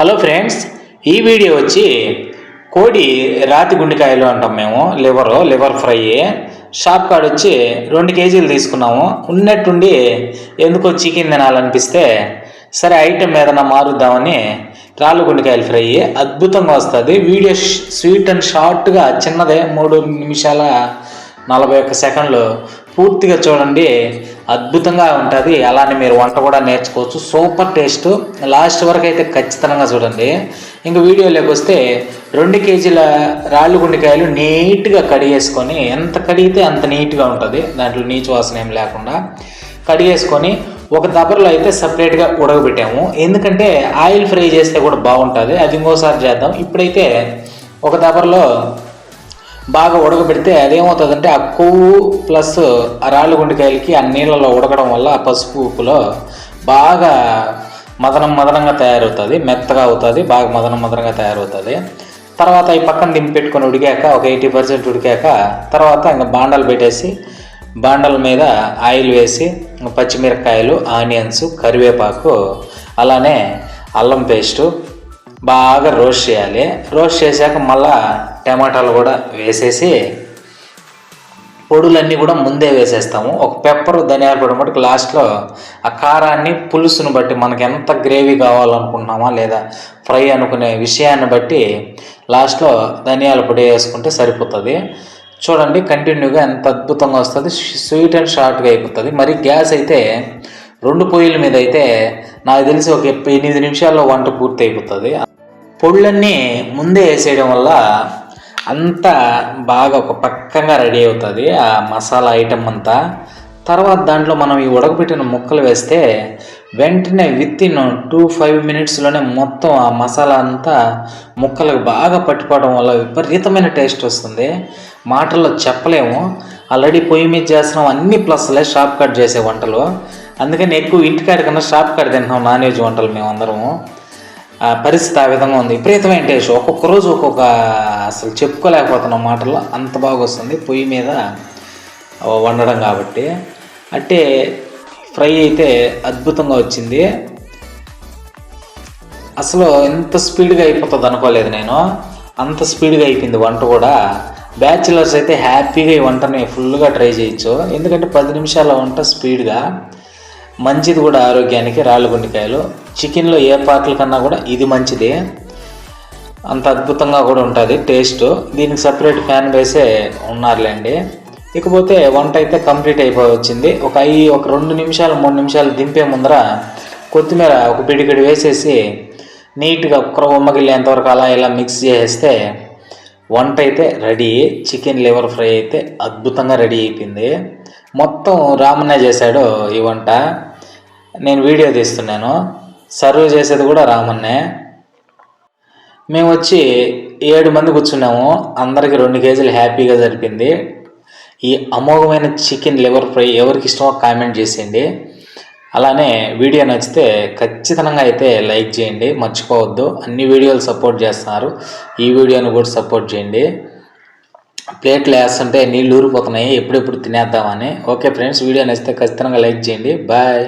Hello friends ఈ video వచ్చి కోడి రాతి గుండెకాయలు అంటాం మేము లివరు లివర్ ఫ్రై. షాప్ కాడ వచ్చి రెండు కేజీలు తీసుకున్నాము. ఉన్నట్టుండి ఎందుకో చికెన్ తినాలనిపిస్తే సరే ఐటెం ఏదైనా మారుద్దామని రాళ్ళు గుండెకాయలు ఫ్రై. అద్భుతంగా వస్తుంది. వీడియో స్వీట్ అండ్ షార్ట్గా చిన్నదే మూడు నిమిషాల నలభై ఒక్క సెకండ్లు పూర్తిగా చూడండి. అద్భుతంగా ఉంటుంది. అలానే మీరు వంట కూడా నేర్చుకోవచ్చు. Super taste. లాస్ట్ వరకు అయితే ఖచ్చితంగా చూడండి. ఇంక వీడియోలోకి వస్తే రెండు కేజీల రాళ్ళు గుండెకాయలు నీట్గా కడిగేసుకొని ఎంత కడిగితే అంత నీట్గా ఉంటుంది. దాంట్లో నీచు వాసన ఏం లేకుండా కడిగేసుకొని ఒక దబర్లో అయితే సపరేట్గా ఉడకబెట్టాము. ఎందుకంటే ఆయిల్ ఫ్రై చేస్తే కూడా బాగుంటుంది. అది ఇంకోసారి చేద్దాం. ఇప్పుడైతే ఒక దబర్లో బాగా ఉడకబెడితే అదేమవుతుందంటే ఆ కొవ్వు ప్లస్ ఆ రాళ్ళు గుండెకాయలకి ఆ నీళ్ళలో ఉడకడం వల్ల ఆ పసుపు ఉప్పులో బాగా మదనం మదనంగా తయారవుతుంది మెత్తగా అవుతుంది బాగా మదనం మదనంగా తయారవుతుంది. తర్వాత ఈ పక్కన దింపి పెట్టుకొని ఉడికాక ఒక ఎయిటీ పర్సెంట్ ఉడికాక తర్వాత ఇంకా బాండలు పెట్టేసి బాండల మీద ఆయిల్ వేసి పచ్చిమిరపకాయలు ఆనియన్స్ కరివేపాకు అలానే అల్లం పేస్టు బాగా రోస్ట్ చేయాలి. రోస్ట్ చేశాక మళ్ళీ టమాటాలు కూడా వేసేసి పొడులన్నీ కూడా ముందే వేసేస్తాము. ఒక పెప్పర్ ధనియాల పొడి మటుకు లాస్ట్లో ఆ కారాన్ని పులుసును బట్టి మనకి ఎంత గ్రేవీ కావాలనుకుంటున్నామా లేదా ఫ్రై అనుకునే విషయాన్ని బట్టి లాస్ట్లో ధనియాల పొడి వేసుకుంటే సరిపోతుంది. చూడండి కంటిన్యూగా ఎంత అద్భుతంగా వస్తుంది. స్వీట్ అండ్ షార్ట్గా అయిపోతుంది. మరి గ్యాస్ అయితే రెండు పొయ్యిల మీద అయితే నాకు తెలిసి ఒక ఎనిమిది నిమిషాల్లో వంట పూర్తి అయిపోతుంది పొళ్ళన్నీ ముందే వేసేయడం వల్ల అంతా బాగా ఒక పక్కంగా రెడీ అవుతుంది ఆ మసాలా ఐటమ్ అంతా. తర్వాత దాంట్లో మనం ఈ ఉడకబెట్టిన ముక్కలు వేస్తే వెంటనే విత్ ఇన్ టూ ఫైవ్ మినిట్స్లోనే మొత్తం ఆ మసాలా అంతా ముక్కలకు బాగా పట్టుకోవడం వల్ల విపరీతమైన టేస్ట్ వస్తుంది. మాటల్లో చెప్పలేము. ఆల్రెడీ పొయ్యి మీద చేస్తున్నాం అన్ని ప్లస్లే షాప్ కట్ చేసే వంటలు. అందుకని ఎక్కువ ఇంటికాడ కన్నా షాప్ కట్ తింటున్నాం నాన్ వెజ్ వంటలు మేమందరము. అందరము పరిస్థితి ఆ విధంగా ఉంది. విపరీతమైన టేస్ట్ ఒక్కొక్క రోజు ఒక్కొక్క అసలు చెప్పుకోలేకపోతున్నాం మాటల్లో అంత బాగా వస్తుంది పొయ్యి మీద వండడం కాబట్టి. అంటే ఫ్రై అయితే అద్భుతంగా వచ్చింది. అసలు ఎంత స్పీడ్గా అయిపోతుంది అనుకోలేదు నేను. అంత స్పీడ్గా అయిపోయింది వంట కూడా. బ్యాచిలర్స్ అయితే హ్యాపీగా ఈ వంటని ఫుల్గా ట్రై చేయొచ్చు. ఎందుకంటే పది నిమిషాల వంట స్పీడ్గా. మంచిది కూడా ఆరోగ్యానికి రాళ్ళు గుండెకాయలు చికెన్లో ఏ పార్ట్ల కన్నా కూడా ఇది మంచిది. అంత అద్భుతంగా కూడా ఉంటుంది టేస్ట్. దీనికి సపరేట్ ఫ్యాన్ వేసే ఉన్నారులేండి. ఇకపోతే వంట అయితే కంప్లీట్ అయిపోయి వచ్చింది ఒక ఐ ఒక రెండు నిమిషాలు మూడు నిమిషాలు దింపే ముందర కొత్తిమీర ఒక పిడికిడి వేసేసి నీట్గా కుక్కర ఉమ్మగిల్లేంతవరకు అలా ఇలా మిక్స్ చేసేస్తే వంట అయితే రెడీ. చికెన్ లివర్ ఫ్రై అయితే అద్భుతంగా రెడీ అయిపోయింది. మొత్తం రామన్న చేశాడు ఈ వంట. నేను వీడియో తీస్తున్నాను. సర్వ్ చేసేది కూడా రామన్నే. మేము వచ్చి ఏడు మంది కూర్చున్నాము. అందరికి రెండు కేజీలు హ్యాపీగా జరిపింది. ఈ అమోఘమైన చికెన్ లివర్ ఫ్రై ఎవరికి ఇష్టమో కామెంట్ చేసేయండి. అలానే వీడియో నచ్చితే ఖచ్చితంగా అయితే లైక్ చేయండి. మర్చిపోవద్దు. అన్ని వీడియోలు సపోర్ట్ చేస్తున్నారు. ఈ వీడియోని కూడా సపోర్ట్ చేయండి. ప్లేట్లు వేస్తుంటే నీళ్ళు ఊరిపోతున్నాయి. ఎప్పుడెప్పుడు తినేద్దామని. ఓకే ఫ్రెండ్స్ వీడియో నచ్చితే ఖచ్చితంగా లైక్ చేయండి. బాయ్.